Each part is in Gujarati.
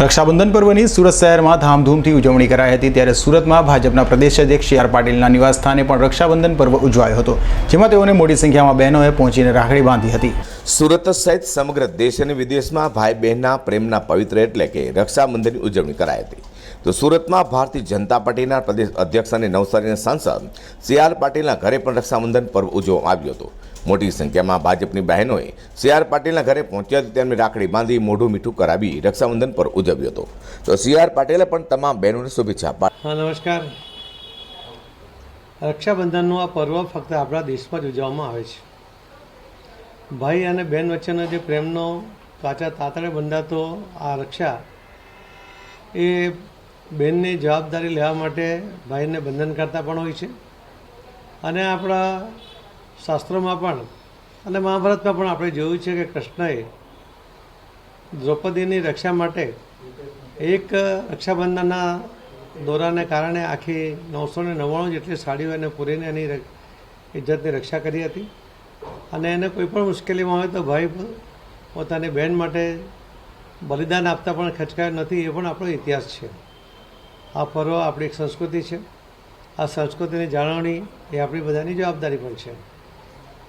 રક્ષાબંધન પર્વની સુરત શહેરમાં ધામધૂમથી ઉજવણી કરાઈ હતી ત્યારે સુરતમાં ભાજપના પ્રદેશ અધ્યક્ષ સી આર પાટીલના નિવાસસ્થાને પણ રક્ષાબંધન પર્વ ઉજવાયો હતો, જેમાં તેઓને મોટી સંખ્યામાં બહેનોએ પહોંચીને રાખડી બાંધી હતી. સુરત સહિત સમગ્ર દેશ અને વિદેશમાં ભાઈ બહેનના પ્રેમના પવિત્ર એટલે કે રક્ષાબંધનની ઉજવણી કરાઈ હતી. તો સુરતમાં ભારતીય જનતા પાર્ટીના પ્રદેશ અધ્યક્ષ અને નવસારીના સાંસદ સી આર પાટીલના ઘરે પણ રક્ષાબંધન પર્વ ઉજવવામાં આવ્યો હતો. મોટી સંખ્યામાં ભાજપની બહેનોએ સી આર પાટીલના ઘરે પહોંચ્યા હતી તેમની રાખડી બાંધી મોઢું મીઠું કરાવી રક્ષાબંધન પર ઉજવ્યો હતો. તો સી આર પાટીલે પણ તમામ બહેનોને શુભેચ્છા પાઠવી નમસ્કાર. રક્ષાબંધનનું આ પર્વ ફક્ત આપણા દેશમાં જ ઉજવવામાં આવે છે. ભાઈ અને બહેન વચ્ચેનો જે પ્રેમનો કાચા તાતડે બંધાતો આ રક્ષા એ બહેનની જવાબદારી લેવા માટે ભાઈને બંધન કરતા પણ હોય છે. અને આપણા શાસ્ત્રોમાં પણ અને મહાભારતમાં પણ આપણે જોયું છે કે કૃષ્ણએ દ્રૌપદીની રક્ષા માટે એક રક્ષાબંધનના દોરાને કારણે આખી નવસો ને નવ્વાણું જેટલી સાડીઓ એને પૂરીને એની ઇજ્જતની રક્ષા કરી હતી. અને એને કોઈ પણ મુશ્કેલીમાં હોય તો ભાઈ પોતાની બહેન માટે બલિદાન આપતા પણ ખચકાયો નથી, એ પણ આપણો ઇતિહાસ છે. આ પર્વ આપણી એક સંસ્કૃતિ છે. આ સંસ્કૃતિની જાળવણી એ આપણી બધાની જવાબદારી પણ છે.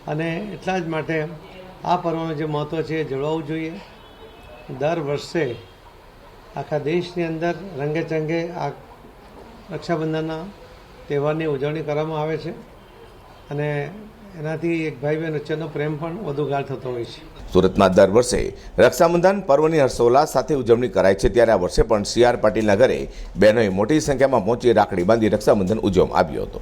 અને એટલા જ માટે આ પર્વનું જે મહત્ત્વ છે એ જળવાવું જોઈએ. દર વર્ષે આખા દેશની અંદર રંગે ચંગે આ રક્ષાબંધનના તહેવારની ઉજવણી કરવામાં આવે છે. અને એનાથી એક ભાઈ બહેન વચ્ચેનો પ્રેમ પણ વધુ ગાઢ થતો હોય છે. સુરતમાં દર વર્ષે રક્ષાબંધન, પર્વની હર્ષોલ્લાસ સાથે ઉજવણી કરાય છે. ત્યારે આ વર્ષે પણ સી આર પાટીલના ઘરે બહેનોએ મોટી સંખ્યામાં પહોંચી રાખડી બાંધી રક્ષાબંધન ઉજવવામાં આવ્યો હતો.